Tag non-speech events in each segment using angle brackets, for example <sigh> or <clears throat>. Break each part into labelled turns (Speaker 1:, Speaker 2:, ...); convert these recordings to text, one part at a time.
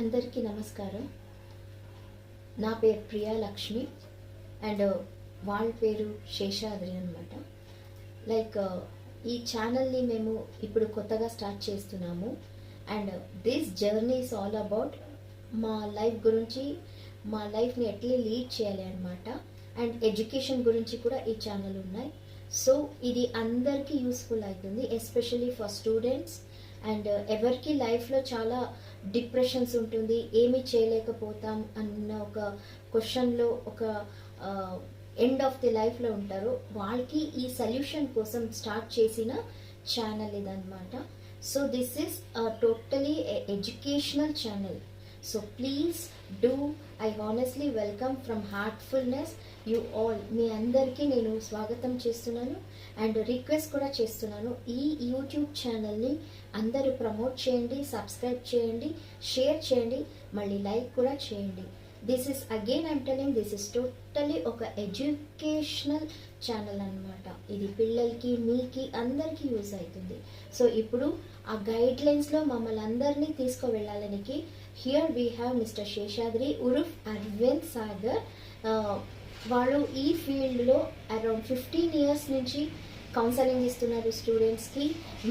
Speaker 1: అందరికీ నమస్కారం. నా పేరు ప్రియా లక్ష్మి అండ్ uh, వాళ్ళ పేరు శేషాద్రి అనమాట లైక్ uh, ఈ ఛానల్ని మేము ఇప్పుడు కొత్తగా స్టార్ట్ చేస్తున్నాము. And this journey is all about మా లైఫ్ గురించి మా లైఫ్ని ఎట్లా లీడ్ చేయాలి అనమాట అండ్ ఎడ్యుకేషన్ గురించి కూడా ఈ ఛానల్ ఉన్నాయి. సో ఇది అందరికీ యూస్ఫుల్ అవుతుంది ఎస్పెషలీ ఫర్ స్టూడెంట్స్. అండ్ ఎవరికి లైఫ్లో చాలా డిప్రెషన్స్ ఉంటుంది ఏమీ చేయలేకపోతాం అన్న ఒక క్వశ్చన్లో ఒక ఎండ్ ఆఫ్ ది లైఫ్లో ఉంటారు. వాళ్ళకి ఈ సొల్యూషన్ కోసం స్టార్ట్ చేసిన ఛానల్ ఇదనమాట so this is totally educational channel so please do I honestly welcome from heartfulness you all మీ అందరికీ నేను స్వాగతం చేస్తున్నాను. అండ్ రిక్వెస్ట్ కూడా చేస్తున్నాను. ఈ యూట్యూబ్ ఛానల్ని అందరూ ప్రమోట్ చేయండి సబ్స్క్రైబ్ చేయండి షేర్ చేయండి మళ్ళీ లైక్ కూడా చేయండి. దిస్ ఇస్ అగైన్ అంటలింగ్ దిస్ ఇస్ టోటలీ ఒక ఎడ్యుకేషనల్ ఛానల్ అన్నమాట. ఇది పిల్లలకి మీకి అందరికీ యూజ్ అవుతుంది. సో ఇప్పుడు ఆ గైడ్ లైన్స్లో మమ్మల్ని అందరినీ తీసుకువెళ్ళాలనికి here we have mister Seshadri ఉరుఫ్ Aravind Sagar వాళ్ళు ఈ ఫీల్డ్లో అరౌండ్ ఫిఫ్టీన్ ఇయర్స్ నుంచి కౌన్సలింగ్ ఇస్తున్నారు స్టూడెంట్స్కి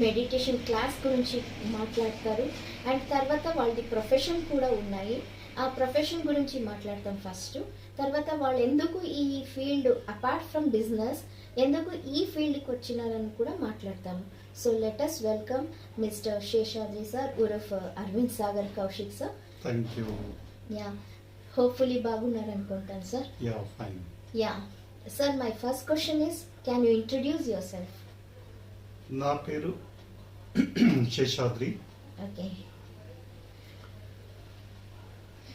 Speaker 1: మెడిటేషన్ క్లాస్ గురించి మాట్లాడతారు. అండ్ తర్వాత వాళ్ళది ప్రొఫెషన్ కూడా ఉన్నాయి. ఆ ప్రొఫెషన్ గురించి మాట్లాడతాం ఫస్ట్ తర్వాత వాళ్ళు ఎందుకు ఈ ఫీల్డ్ అపార్ట్ ఫ్రమ్ బిజినెస్ ఎందుకు ఈ ఫీల్డ్కి వచ్చినారని కూడా మాట్లాడతాము. So let's welcome mister Seshadri sir ఉరఫ్ Aravind Sagar Kaushik sir
Speaker 2: thank you
Speaker 1: ya hopefully బాగున్నారు అనుకుంటాను sir
Speaker 2: ya fine
Speaker 1: ya sir my first question is can you introduce yourself
Speaker 2: నా పేరు శేషాద్రి.
Speaker 1: ఓకే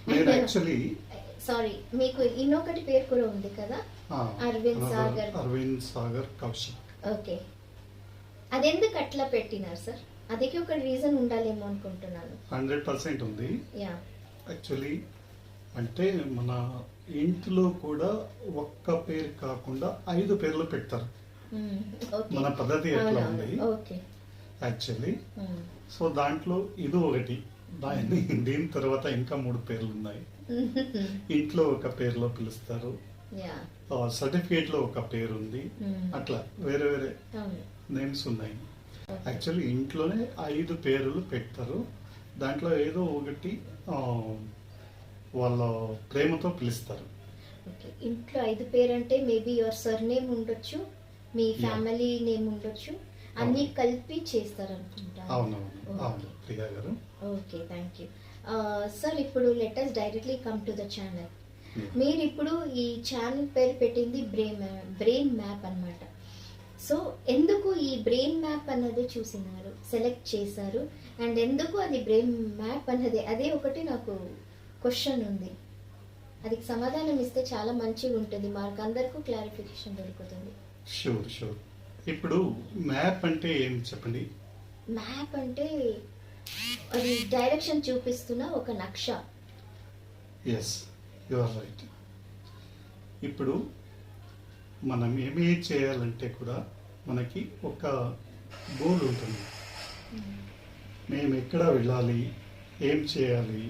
Speaker 2: నేను యాక్చువల్లీ
Speaker 1: సారీ మీకు ఇంకొకటి పేరు కూడా ఉంది కదా? అరవింద్ సాగర్.
Speaker 2: అరవింద్ సాగర్ కౌశిక్.
Speaker 1: ఓకే అదెందుకు అట్లా పెట్టినారు సార్ అదికి ఒక రీజన్ ఉండాలేమో అనుకుంటున్నాను.
Speaker 2: హండ్రెడ్ పర్సెంట్ ఉంది.
Speaker 1: యా
Speaker 2: యాక్చువల్లీ అంటే మన ఇంట్లో కూడా ఒక్క పేరు కాకుండా ఐదు పేర్లు పెడతారు. మన పద్ధతి ఎట్లా ఉంది? యాక్చువల్లీ సో దాంట్లో ఇది ఒకటి. దాని దీని తర్వాత ఇంకా మూడు పేర్లు ఉన్నాయి. ఇంట్లో ఒక పేరులో పిలుస్తారు. సర్టిఫికేట్లో ఒక పేరు ఉంది. అట్లా వేరే వేరే నేమ్స్ ఉన్నాయి. యాక్చువల్లీ ఇంట్లోనే ఐదు పేర్లు పెడతారు. దాంట్లో ఏదో ఒకటి వాళ్ళ ప్రేమతో పిలుస్తారు.
Speaker 1: ఓకే. ఇంట్లో ఐదు పేరు అంటే మేబీ యువర్ సర్ నేమ్ ఉండొచ్చు మీ. ఫ్యామిలీ నేమ్ ఉండొచ్చు అన్ని కలిపి చేస్తారు అనుకుంటా
Speaker 2: అవునవును అవును Priya garu.
Speaker 1: Okay thank you. Sir ఇప్పుడు let us directly come to the channel. మీరు ఇప్పుడు ఈ ఛానల్ పేరు పెట్టింది బ్రెయిన్ బ్రెయిన్ మ్యాప్ అన్నమాట. సో ఎందుకు ఈ బ్రెయిన్ మ్యాప్ అన్నది చూసినారు సెలెక్ట్ చేశారు? అండ్ ఎందుకు అది బ్రెయిన్ మ్యాప్ అన్నది? అదే ఒకటి నాకు క్వశ్చన్ ఉంది. అది సమాధానం ఇస్తే చాలా మంచిగా ఉంటుంది. మాకు అందరికీ క్లారిఫికేషన్ దొరుకుతుంది.
Speaker 2: షూర్ షూర్ ఇప్పుడు మ్యాప్ అంటే ఏం చెప్పండి?
Speaker 1: మ్యాప్ అంటే అది డైరెక్షన్ చూపిస్తున్న ఒక నక్ష.
Speaker 2: ఎస్ యు ఆర్ రైట్ ఇప్పుడు మనం ఏమి చేయాలంటే కూడా మనకి ఒక గోల్ ఉంటుంది. మేము ఎక్కడ వెళ్ళాలి? ఏం చేయాలి?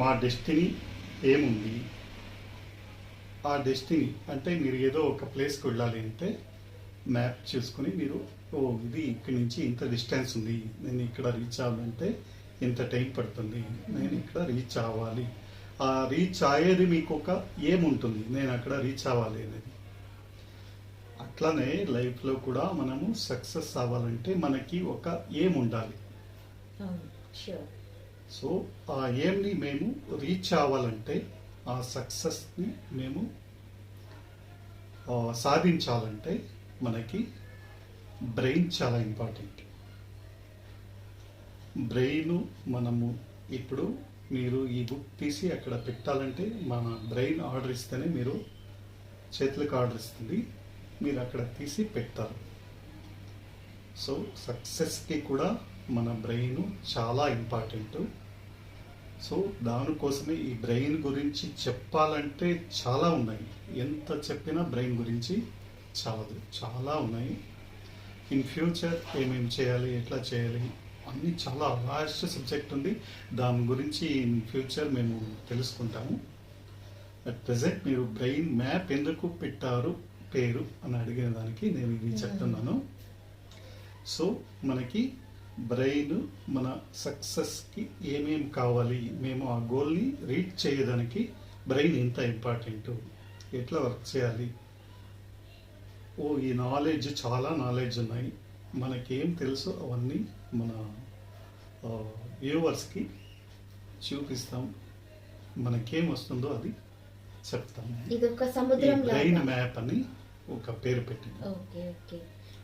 Speaker 2: మా డెస్టినీ ఏముంది? ఆ డెస్టినీ అంటే మీరు ఏదో ఒక ప్లేస్కి వెళ్ళాలి అంటే మ్యాప్ చూసుకుని మీరు ఓ ఇది ఇక్కడి నుంచి ఇంత డిస్టెన్స్ ఉంది నేను ఇక్కడ రీచ్ అవ్వాలంటే ఇంత టైం పడుతుంది నేను ఇక్కడ రీచ్ అవ్వాలి. ఆ రీచ్ అయ్యేది మీకు ఒక ఏముంటుంది నేను అక్కడ రీచ్ అవ్వాలి అనేది. అట్లనే లైఫ్లో కూడా మనము సక్సెస్ అవ్వాలంటే మనకి ఒక ఏం ఉండాలి. సో ఆ ఏమ్ని మేము రీచ్ అవ్వాలంటే ఆ సక్సెస్ని మేము సాధించాలంటే మనకి బ్రెయిన్ చాలా ఇంపార్టెంట్. బ్రెయిన్ మనము ఇప్పుడు మీరు ఈ బుక్ తీసి అక్కడ పెట్టాలంటే మన బ్రెయిన్ ఆర్డర్ ఇస్తేనే మీరు చేతులకు ఆర్డర్ ఇస్తుంది. మీరు అక్కడ తీసి పెట్టారు సో సక్సెస్కి కూడా మన బ్రెయిన్ చాలా ఇంపార్టెంట్. సో దానికోసమే ఈ బ్రెయిన్ గురించి చెప్పాలంటే చాలా ఉన్నాయి. ఎంత చెప్పినా బ్రెయిన్ గురించి చాలదు. చాలా ఉన్నాయి. ఇన్ ఫ్యూచర్ ఏమేమి చేయాలి ఎట్లా చేయాలి అన్ని చాలా లాస్ట్ సబ్జెక్ట్ ఉంది. దాని గురించి ఇన్ ఫ్యూచర్ మేము తెలుసుకుంటాము. అట్ ప్రజెంట్ మీరు బ్రెయిన్ మ్యాప్ ఎందుకు పెట్టారు పేరు అని అడిగిన దానికి నేను ఇది చెప్తున్నాను. సో మనకి బ్రెయిన్ మన సక్సెస్కి ఏమేం కావాలి మేము ఆ గోల్ని రీచ్ చేయడానికి బ్రెయిన్ ఎంత ఇంపార్టెంట్ ఎట్లా వర్క్ చేయాలి? ఓ ఈ నాలెడ్జ్ చాలా నాలెడ్జ్ ఉన్నాయి. మనకేం తెలుసు అవన్నీ మన వ్యూవర్స్కి చూపిస్తాం. మనకేం వస్తుందో అది
Speaker 1: ఇది ఒక సముద్రం
Speaker 2: బ్రెయిన్ మ్యాప్ అని ఒక పేరు పెట్టింది.
Speaker 1: Okay okay.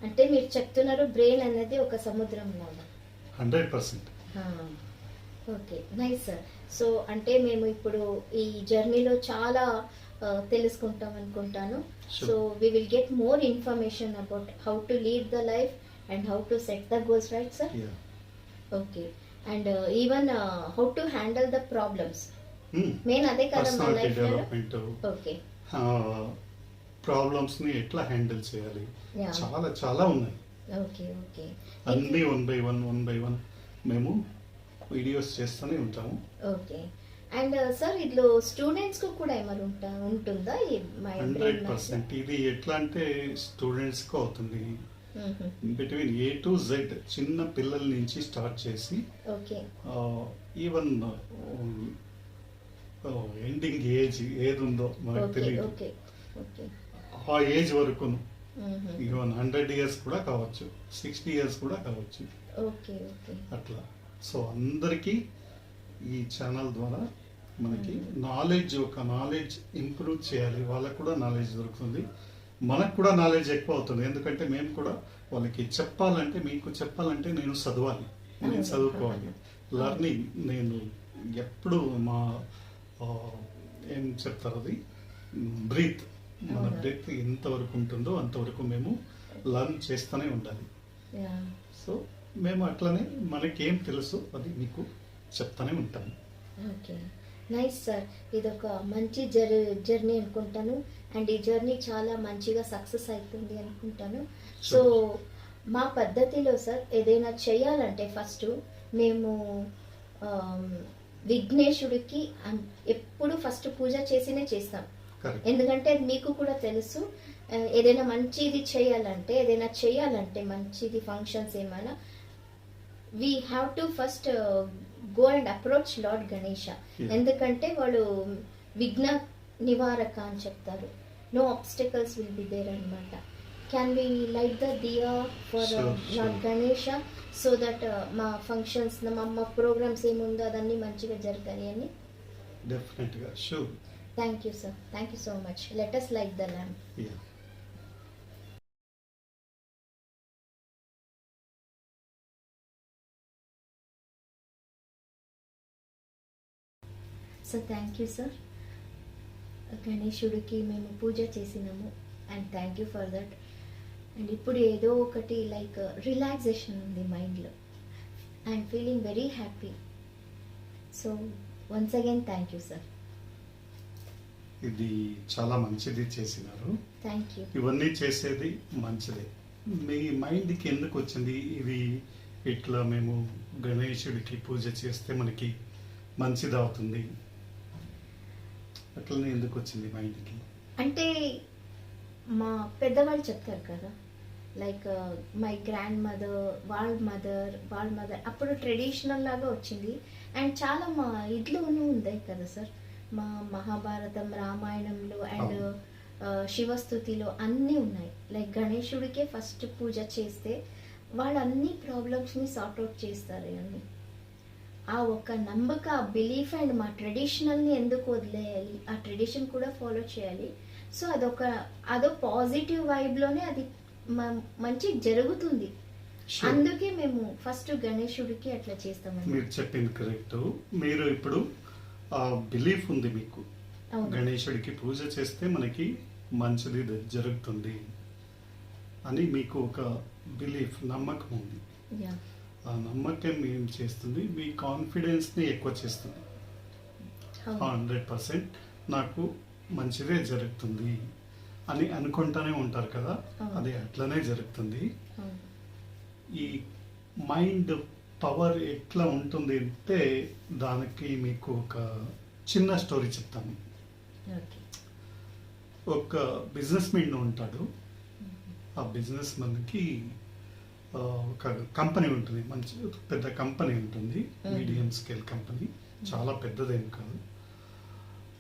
Speaker 1: అంటే మీరు చెప్తున్నారు బ్రెయిన్ అనేది ఒక సముద్రం లాగా.
Speaker 2: Hundred percent.
Speaker 1: Okay nice sir. So అంటే మేము ఇప్పుడు ఈ జర్నీలో చాలా తెలుసుకుంటాం అనుకుంటాను. So we will get more information about how to lead the life and how to set the goals right sir okay and even how to handle the problems main అదే కదా లైఫ్ ఓకే
Speaker 2: ప్రాబ్లమ్స్ని ఎట్లా handle చేయాలి. చాలా చాలా ఉన్నాయి.
Speaker 1: Okay okay.
Speaker 2: అన్ని one by one one by one మేము వీడియోస్ చేస్తూనే ఉంటాము.
Speaker 1: ఓకే. అండ్ సార్ ఇందులో స్టూడెంట్స్కు కూడా ఏమైనా ఉంటా ఉంటుందా?
Speaker 2: Hundred percent. ఇది ఎట్లా అంటే స్టూడెంట్స్కు అవుతుంది. బిట్వీన్ ఏ టు జెడ్ చిన్న పిల్లల నుంచి స్టార్ట్ చేసి
Speaker 1: ఓకే.
Speaker 2: ఈవెన్ ఎండింగ్ ఏజ్ ఏది ఉందో మనకు తెలియదు
Speaker 1: ఓకే ఓకే.
Speaker 2: ఆ ఏజ్ వరకు ఈవెన్ హండ్రెడ్ ఇయర్స్ కూడా కావచ్చు సిక్స్టీ ఇయర్స్ కూడా కావచ్చు. అట్లా. సో అందరికీ ఈ ఛానల్ ద్వారా మనకి నాలెడ్జ్ ఒక నాలెడ్జ్ ఇంప్రూవ్ చేయాలి. వాళ్ళకు కూడా నాలెడ్జ్ దొరుకుతుంది. మనకు కూడా నాలెడ్జ్ ఎక్కువ అవుతుంది. ఎందుకంటే మేము కూడా వాళ్ళకి చెప్పాలంటే మీకు చెప్పాలంటే నేను చదవాలి. నేను చదువుకోవాలి. లర్నింగ్ నేను ఎప్పుడు మా ఏం చెప్తారు అది? బ్రీత్. మన. బ్రీత్ ఎంతవరకు ఉంటుందో అంతవరకు మేము లర్న్ చేస్తూనే ఉండాలి.
Speaker 1: యా.
Speaker 2: సో మేము అట్లనే మనకేం తెలుసు అది మీకు చెప్తానే ఉంటాము
Speaker 1: ఓకే. Nice sir. ఇది ఒక మంచి జర్ జర్నీ అనుకుంటాను. అండ్ ఈ జర్నీ చాలా మంచిగా సక్సెస్ అవుతుంది అనుకుంటాను. సో మా పద్ధతిలో సార్ ఏదైనా చేయాలంటే ఫస్ట్ మేము విఘ్నేశుడికి ఎప్పుడు ఫస్ట్ పూజ చేసినే చేస్తాం. ఎందుకంటే అది మీకు కూడా తెలుసు ఏదైనా మంచిది చేయాలంటే ఏదైనా చేయాలంటే మంచిది ఫంక్షన్స్ ఏమైనా we have to first go and approach lord Ganesha. ఎందుకంటే వాళ్ళు విఘ్న నివారక అని చెప్తారు. No obstacles will be there అనమాట can be light the diya for lord. Ganesha so that మా ఫంక్షన్స్ మా ప్రోగ్రామ్స్ ఏముందో అదన్నీ మంచిగా జరగాలి అని?
Speaker 2: డెఫినెట్గా sure
Speaker 1: thank you sir thank you so much let us like the lamp
Speaker 2: ya
Speaker 1: so thank you sir గణేశుడికి మేము పూజ చేసినాము. And thank you for that and ఇప్పుడు ఏదో ఒకటి లైక్ రిలాక్సేషన్ ఉంది మైండ్లో I'm feeling very happy so once again thank you sir
Speaker 2: ఇది చాలా మంచిది చేసినారు. ఇవన్నీ చేసేది మంచిదే. మీ మైండ్కి ఎందుకు వచ్చింది? ఇది ఇట్లా మేము గణేశుడికి పూజ చేస్తే మనకి మంచిది అవుతుంది. అట్లనే ఎందుకు వచ్చింది మైండ్కి?
Speaker 1: అంటే మా పెద్దవాళ్ళు చెప్తారు కదా లైక్ మై గ్రాండ్ మదర్ వాళ్ళ మదర్ వాళ్ళ మదర్ అప్పుడు ట్రెడిషనల్ లాగా వచ్చింది. అండ్ చాలా మా ఇంట్లోనూ ఉంది కదా సార్ మా మహాభారతం రామాయణంలో అండ్. శివస్థుతిలో అన్నీ ఉన్నాయి. లైక్ గణేశుడికే ఫస్ట్ పూజ చేస్తే వాళ్ళు అన్ని ప్రాబ్లమ్స్ని సార్ట్అవుట్ చేస్తారు అన్ని ఆ ఒక నమ్మక ఆ బిలీఫ్ అండ్ మా ట్రెడిషనల్ని ఎందుకు వదిలేయాలి? ఆ ట్రెడిషన్ కూడా ఫాలో చేయాలి. సో అదొక అదో పాజిటివ్ వైబ్లోనే అది మంచి జరుగుతుంది. అందుకే మేము ఫస్ట్ గణేశుడికి అట్లా చేస్తామండి.
Speaker 2: మీరు చెప్పింది కరెక్ట్ మీరు ఇప్పుడు బిలీఫ్ ఉంది మీకు. గణేశుడికి పూజ చేస్తే మనకి మంచిది జరుగుతుంది అని మీకు ఒక బిలీఫ్ నమ్మకం ఉంది. ఆ నమ్మకం ఏం చేస్తుంది? మీ కాన్ఫిడెన్స్ని ఎక్కువ చేస్తుంది. హండ్రెడ్ పర్సెంట్ నాకు మంచిదే జరుగుతుంది అని అనుకుంటానే ఉంటారు కదా. అది అట్లనే జరుగుతుంది. ఈ మైండ్ పవర్ ఎట్లా ఉంటుంది అంటే దానికి మీకు ఒక చిన్న స్టోరీ చెప్తాను. ఒక బిజినెస్ మెన్ ఉంటాడు. ఆ బిజినెస్ మనకి ఒక కంపెనీ ఉంటుంది. మంచి పెద్ద కంపెనీ ఉంటుంది. Medium scale company. చాలా పెద్దదేం కాదు.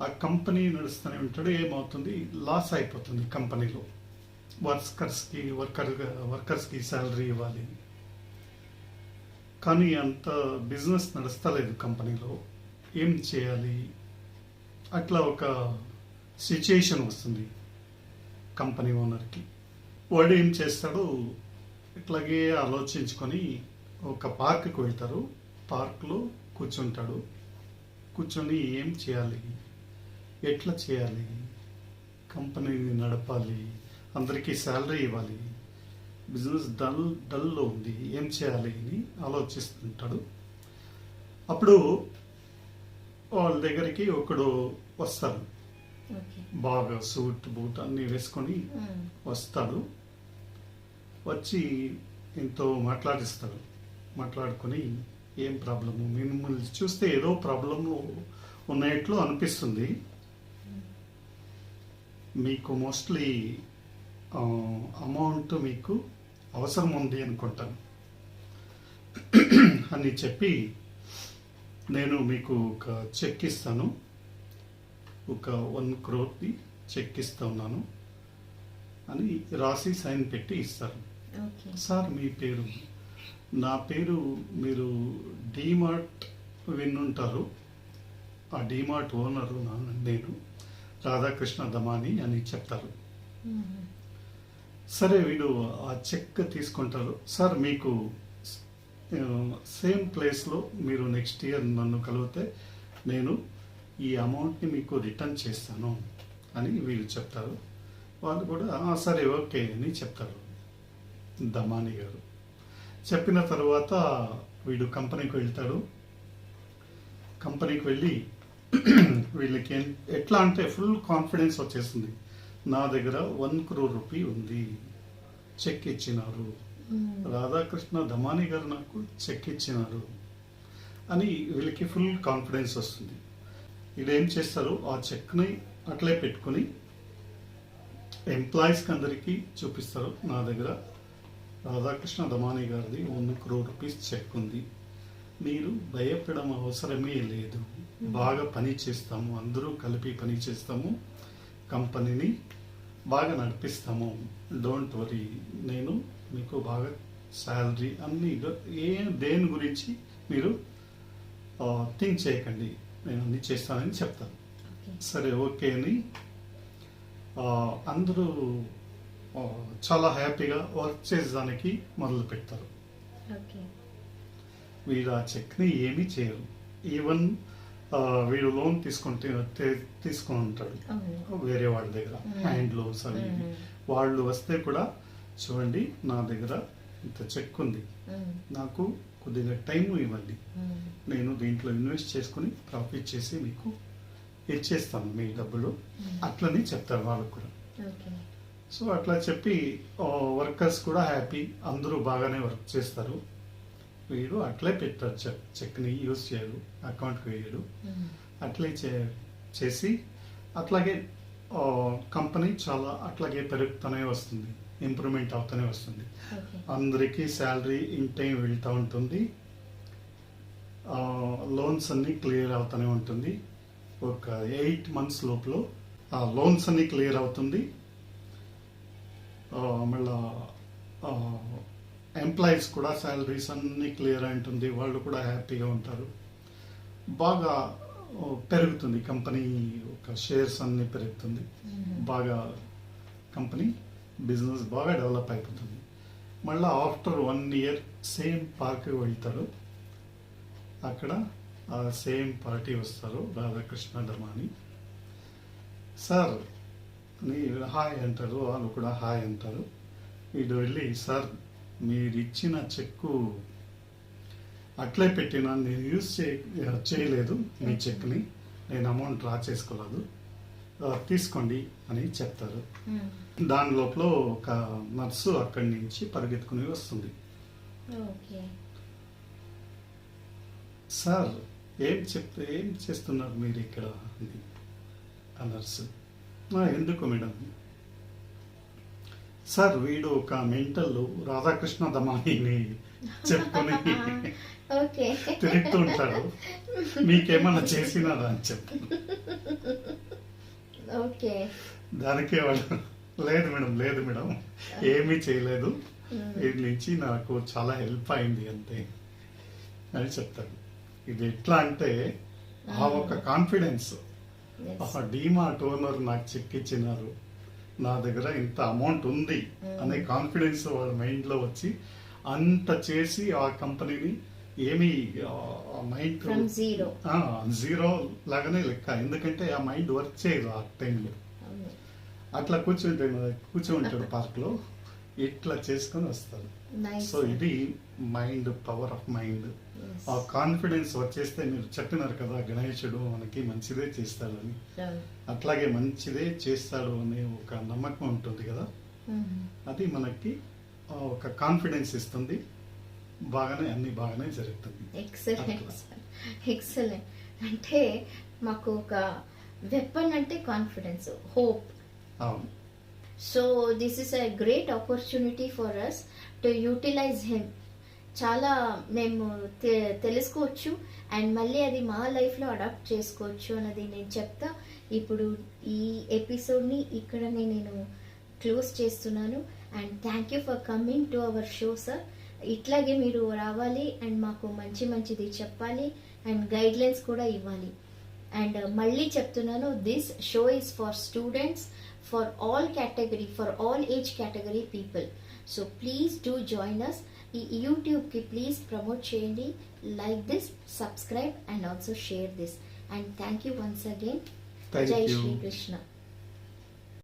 Speaker 2: ఆ కంపెనీ నడుస్తూనే ఉంటాడు. ఏమవుతుంది? లాస్ అయిపోతుంది కంపెనీలో. వర్కర్స్కి వర్కర్ వర్కర్స్కి శాలరీ ఇవ్వాలి. కానీ అంత బిజినెస్ నడుస్తలేదు కంపెనీలో. ఏం చేయాలి? అట్లా ఒక సిచ్యుయేషన్ వస్తుంది కంపెనీ ఓనర్కి. వాడు ఏం చేస్తాడు? ఇట్లాగే ఆలోచించుకొని ఒక పార్క్కి వెళ్తారు. పార్క్లో కూర్చుంటాడు. కూర్చొని ఏం చేయాలి? ఎట్లా చేయాలి? కంపెనీని నడపాలి. అందరికీ శాలరీ ఇవ్వాలి. బిజినెస్ డల్ డల్లో ఉంది. ఏం చేయాలి అని ఆలోచిస్తుంటాడు. అప్పుడు వాళ్ళ దగ్గరికి ఒకడు వస్తాడు. బాగా సూట్ బూట్ అన్నీ వేసుకొని. వస్తాడు. వచ్చి ఎంతో మాట్లాడిస్తాడు. మాట్లాడుకొని ఏం ప్రాబ్లము? మిమ్మల్ని చూస్తే ఏదో ప్రాబ్లము ఉన్నట్లు అనిపిస్తుంది. మీకు మోస్ట్లీ అమౌంట్ మీకు అవసరం ఉంది అనుకుంటాను. అని చెప్పి నేను మీకు ఒక చెక్ ఇస్తాను. ఒక వన్ క్రోర్ది చెక్ ఇస్తా ఉన్నాను. అని రాసి సైన్ పెట్టి ఇస్తారు. సార్ మీ పేరు? నా పేరు మీరు డీమార్ట్ విన్నుంటారు ఆ డీమార్ట్ ఓనరు నేను. రాధాకృష్ణ దమాని అని చెప్తారు. సరే వీడు ఆ చెక్ తీసుకుంటారు. సార్ మీకు సేమ్ ప్లేస్లో మీరు నెక్స్ట్ ఇయర్ నన్ను కలిగితే నేను ఈ అమౌంట్ని మీకు రిటర్న్ చేస్తాను అని వీళ్ళు చెప్తారు. వాళ్ళు కూడా సరే ఓకే అని చెప్తారు దమాని గారు. చెప్పిన తర్వాత వీడు కంపెనీకి వెళ్తాడు. కంపెనీకి వెళ్ళి <clears throat> వీళ్ళకి ఎట్లా అంటే ఫుల్ కాన్ఫిడెన్స్ వచ్చేస్తుంది. నా దగ్గర వన్ క్రోర్ రూపీ ఉంది. చెక్ ఇచ్చినారు. రాధాకృష్ణ ధమాని గారు నాకు చెక్ ఇచ్చినారు అని వీళ్ళకి ఫుల్ కాన్ఫిడెన్స్ వస్తుంది. వీళ్ళు ఏం చేస్తారు ఆ చెక్ని అట్లే పెట్టుకుని ఎంప్లాయీస్కి అందరికీ చూపిస్తారు. నా దగ్గర రాధాకృష్ణ దమాని గారిది వన్ క్రోర్ రూపీస్ చెక్ ఉంది. మీరు భయపడడం అవసరమే లేదు. బాగా పని చేస్తాము. అందరూ కలిపి పని చేస్తాము. కంపెనీని బాగా నడిపిస్తాము. డోంట్ వరీ నేను మీకు బాగా శాలరీ అన్ని ఏ దేని గురించి మీరు థింక్ చేయకండి. నేను అన్ని చేస్తానని చెప్తాను. సరే ఓకే అని. అందరూ చాలా హ్యాపీగా వర్క్ చేసేదానికి మొదలు పెడతారు. వీడు ఆ చెక్ని ఏమీ చేయరు. ఈవెన్ వీడు లోన్ తీసుకుంటే తీసుకొని ఉంటాడు వేరే వాళ్ళ దగ్గర. హ్యాండ్ లోన్స్ అవి. వాళ్ళు వస్తే కూడా చూడండి నా దగ్గర ఇంత చెక్ ఉంది. నాకు కొద్దిగా టైం ఇవ్వండి. నేను దీంట్లో ఇన్వెస్ట్ చేసుకుని ప్రాఫిట్ చేసి మీకు ఇచ్చేస్తాను మీ డబ్బులు. అట్లని చెప్తారు వాళ్ళకు కూడా. సో అట్లా చెప్పి వర్కర్స్ కూడా హ్యాపీ. అందరూ బాగానే వర్క్ చేస్తారు. వీడు అట్లే పెట్టారు చెక్ చెక్ని యూజ్ చేయరు అకౌంట్కి వేయడు. అట్లే చే చేసి అట్లాగే కంపెనీ చాలా అట్లాగే పెరుగుతూనే వస్తుంది ఇంప్రూవ్మెంట్ అవుతూనే వస్తుంది. అందరికీ శాలరీ ఇన్ టైం వెళ్తూ ఉంటుంది. లోన్స్ అన్నీ క్లియర్ అవుతూనే ఉంటుంది. ఒక ఎయిట్ మంత్స్ లోపల ఆ లోన్స్ అన్నీ క్లియర్ అవుతుంది. మళ్ళా ఎంప్లాయీస్ కూడా శాలరీస్ అన్నీ క్లియర్ అయి ఉంటుంది. వాళ్ళు కూడా హ్యాపీగా ఉంటారు. బాగా పెరుగుతుంది. కంపెనీ ఒక షేర్స్ అన్నీ పెరుగుతుంది.
Speaker 1: మ్మ్.
Speaker 2: బాగా కంపెనీ బిజినెస్ బాగా డెవలప్ అయిపోతుంది. మళ్ళీ ఆఫ్టర్ వన్ ఇయర్ సేమ్ పార్క్కి వెళ్తారు. అక్కడ ఆ సేమ్ పార్టీ వస్తారు. రాధాకృష్ణ ధర్మాని. సార్ నీ హాయ్ అంటారు. వాళ్ళు కూడా హాయ్ అంటారు. వీడు వెళ్ళి సార్ మీరు ఇచ్చిన చెక్కు అట్లే పెట్టినా నేను యూజ్ చే చేయలేదు మీ చెక్ని. నేను అమౌంట్ డ్రా చేసుకోలేదు. తీసుకోండి అని చెప్తారు.
Speaker 1: మ్మ్.
Speaker 2: దాని లోపల ఒక నర్సు అక్కడి నుంచి పరిగెత్తుకుని వస్తుంది. సార్ ఏం చెప్తే ఏం చేస్తున్నారు మీరు ఇక్కడ అని ఆ నర్సు. "ఆ, ఎందుకు మేడం? సార్ వీడు ఒక మెంటల్ రాధాకృష్ణ దమానిని చెప్పుకొని తిరుగుతుంటాడు. మీకేమన్నా చేసినారా అని చెప్పి. దానికే వాడు లేదు మేడం లేదు మేడం ఏమీ చేయలేదు. వీటి నుంచి నాకు చాలా హెల్ప్ అయింది అంతే అని చెప్తాడు. ఇది ఎట్లా అంటే ఆ ఒక కాన్ఫిడెన్స్. ఆ డీమార్ట్ ఓనర్ నాకు చెక్ ఇచ్చినారు. నా దగ్గర ఇంత అమౌంట్ ఉంది. అనే కాన్ఫిడెన్స్ వాళ్ళ మైండ్లో వచ్చి అంత చేసి ఆ కంపెనీని ఏమి మైండ్. జీరో లాగానే లెక్క ఎందుకంటే ఆ మైండ్ వర్క్ చేయదు ఆ టైంలో. అట్లా కూర్చుంటాడు కూర్చుంటాడు పార్క్లో ఇట్లా చేసుకొని వస్తారు. సో ఇది మైండ్ పవర్ ఆఫ్ మైండ్. ఆ కాన్ఫిడెన్స్ వచ్చేస్తే మీరు చెప్పినారు కదా గణేశుడు మనకి మంచిదే చేస్తాడని. అట్లాగే మంచిదే చేస్తాడు అనే ఒక నమ్మకం ఉంటుంది కదా.
Speaker 1: మ్మ్.
Speaker 2: అది మనకి ఒక కాన్ఫిడెన్స్ ఇస్తుంది. బాగానే అన్ని బాగానే జరుగుతుంది.
Speaker 1: ఎక్సలెంట్ అంటే మాకు ఒక వెపన్ అంటే కాన్ఫిడెన్స్ హోప్
Speaker 2: అవును.
Speaker 1: So this is a great opportunity for us to utilise him చాలా మేము తె- తెలుసుకోవచ్చు అండ్ మళ్ళీ అది మా లైఫ్లో అడాప్ట్ చేసుకోవచ్చు అన్నది నేను చెప్తా. ఇప్పుడు ఈ ఎపిసోడ్ని ఇక్కడనే నేను క్లోజ్ చేస్తున్నాను and thank you for coming to our show sir. ఇట్లాగే మీరు రావాలి అండ్ మాకు మంచి మంచిది చెప్పాలి అండ్ గైడ్లైన్స్ కూడా ఇవ్వాలి. అండ్ మళ్ళీ చెప్తున్నాను this show is for students for all category, for all age category people. So please do join us. YouTube ki please promote sharing, like this, subscribe and also share this. And thank you once again.
Speaker 2: Thank
Speaker 1: Jai
Speaker 2: you.
Speaker 1: Shri Krishna.